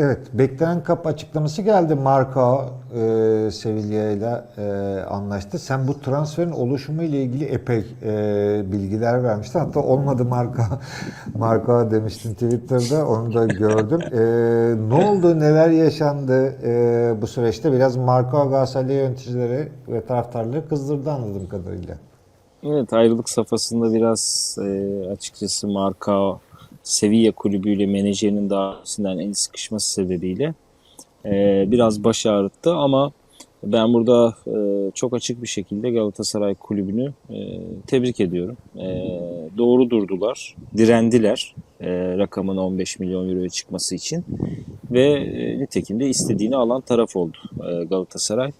Evet, beklenen kap açıklaması geldi. Marco e, Sevilla ile e, anlaştı. Sen bu transferin oluşumu ile ilgili epey e, bilgiler vermiştin. Hatta olmadı Marco, Marco demiştin Twitter'da. Onu da gördüm. E, ne oldu, neler yaşandı e, bu süreçte? Biraz Marco Galatasaray yöneticileri ve taraftarları kızdırdı anladığım kadarıyla. Evet ayrılık safhasında biraz e, açıkçası marka Sevilla kulübüyle menajerinin davetisinden en sıkışması sebebiyle e, biraz baş ağrıttı ama ben burada e, çok açık bir şekilde Galatasaray kulübünü e, tebrik ediyorum. E, doğru durdular, direndiler e, rakamın 15 milyon euroya çıkması için ve e, nitekim de istediğini alan taraf oldu e, Galatasaray.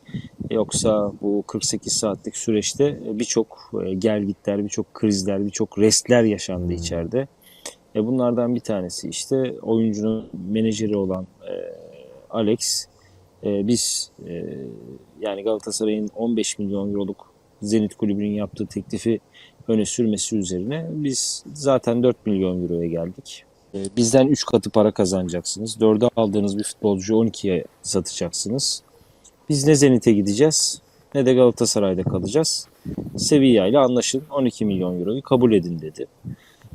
Yoksa bu 48 saatlik süreçte birçok e, gelgitler, birçok krizler, birçok restler yaşandı içeride. E bunlardan bir tanesi işte oyuncunun menajeri olan e, Alex. E, biz e, yani Galatasaray'ın 15 milyon euroluk Zenit Kulübü'nün yaptığı teklifi öne sürmesi üzerine biz zaten 4 milyon euroya geldik. E, bizden 3 katı para kazanacaksınız. 4'e aldığınız bir futbolcuyu 12'ye satacaksınız. Biz ne Zenit'e gideceğiz ne de Galatasaray'da kalacağız. Sevilla ile anlaşın 12 milyon euroyu kabul edin dedi.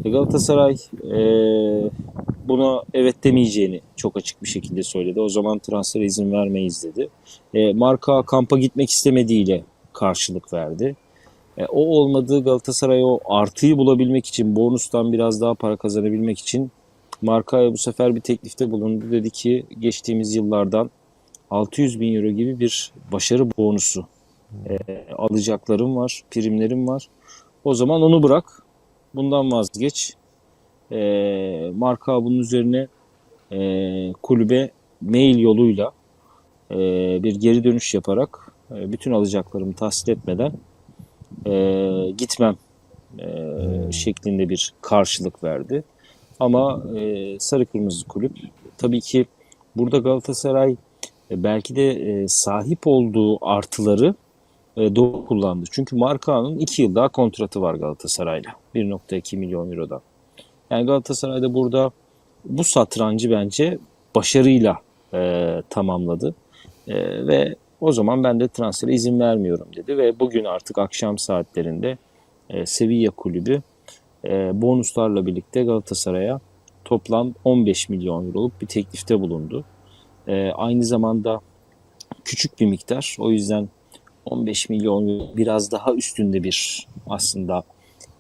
E, Galatasaray e, buna evet demeyeceğini çok açık bir şekilde söyledi. O zaman transfere izin vermeyiz dedi. E, marka kampa gitmek istemediğiyle karşılık verdi. E, o olmadığı Galatasaray o artıyı bulabilmek için, bonustan biraz daha para kazanabilmek için markaya bu sefer bir teklifte bulundu. Dedi ki geçtiğimiz yıllardan 600 bin euro gibi bir başarı bonusu e, alacaklarım var, primlerim var. O zaman onu bırak, bundan vazgeç. E, marka bunun üzerine e, kulübe mail yoluyla e, bir geri dönüş yaparak e, bütün alacaklarımı tahsil etmeden e, gitmem e, şeklinde bir karşılık verdi. Ama e, Sarı Kırmızı Kulüp tabii ki burada Galatasaray e, belki de e, sahip olduğu artıları e, doğru kullandı. Çünkü Markao'nun 2 yıl daha kontratı var Galatasaray'la. 1.2 milyon eurodan. Yani Galatasaray'da burada bu satrancı bence başarıyla e, tamamladı. E, ve o zaman ben de transfere izin vermiyorum dedi. Ve bugün artık akşam saatlerinde e, Sevilla kulübü e, bonuslarla birlikte Galatasaray'a toplam 15 milyon euroluk bir teklifte bulundu. E, aynı zamanda küçük bir miktar. O yüzden 15 milyon biraz daha üstünde bir aslında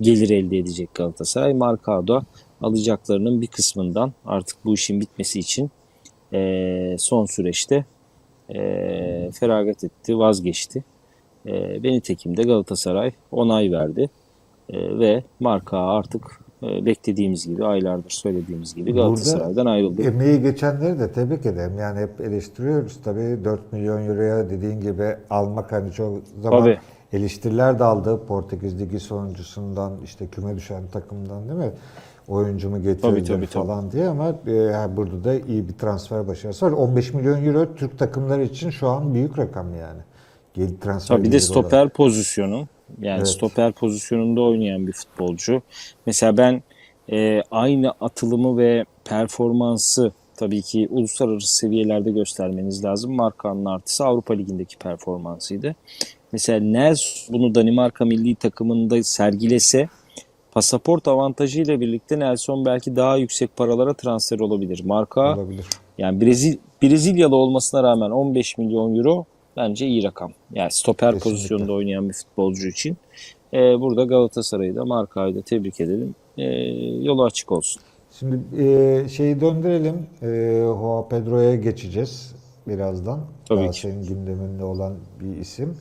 gelir elde edecek Galatasaray. Marcado alacaklarının bir kısmından artık bu işin bitmesi için e, son süreçte e, feragat etti, vazgeçti. E, ve de Galatasaray onay verdi. E, ve marka artık beklediğimiz gibi, aylardır söylediğimiz gibi Galatasaray'dan ayrıldı. Emeği geçenleri de tebrik ederim. Yani hep eleştiriyoruz tabii 4 milyon euroya dediğin gibi almak hani çok zaman Tabii. eleştiriler de aldı. Portekiz Ligi sonuncusundan işte küme düşen takımdan değil mi? Oyuncu mu getirdi Tabii, tabii, falan diye ama e, burada da iyi bir transfer başarısı var. 15 milyon euro Türk takımları için şu an büyük rakam yani. Gel transfer Tabii bir de geliri olarak. stoper pozisyonu. Yani Evet. stoper pozisyonunda oynayan bir futbolcu. Mesela ben e, aynı atılımı ve performansı tabii ki uluslararası seviyelerde göstermeniz lazım. Markanın artısı Avrupa Ligi'ndeki performansıydı. Mesela Nelson bunu Danimarka milli takımında sergilese pasaport avantajıyla birlikte Nelson belki daha yüksek paralara transfer olabilir. Marka olabilir. yani Brezil Brezilyalı olmasına rağmen 15 milyon euro bence iyi rakam. Yani stoper Kesinlikle. pozisyonda oynayan bir futbolcu için. Ee, burada Galatasaray'ı da Marka'yı da tebrik edelim. Ee, yolu açık olsun. Şimdi e, şeyi döndürelim. E, Joao Pedro'ya geçeceğiz birazdan. Tabii Daha ki. senin gündeminde olan bir isim.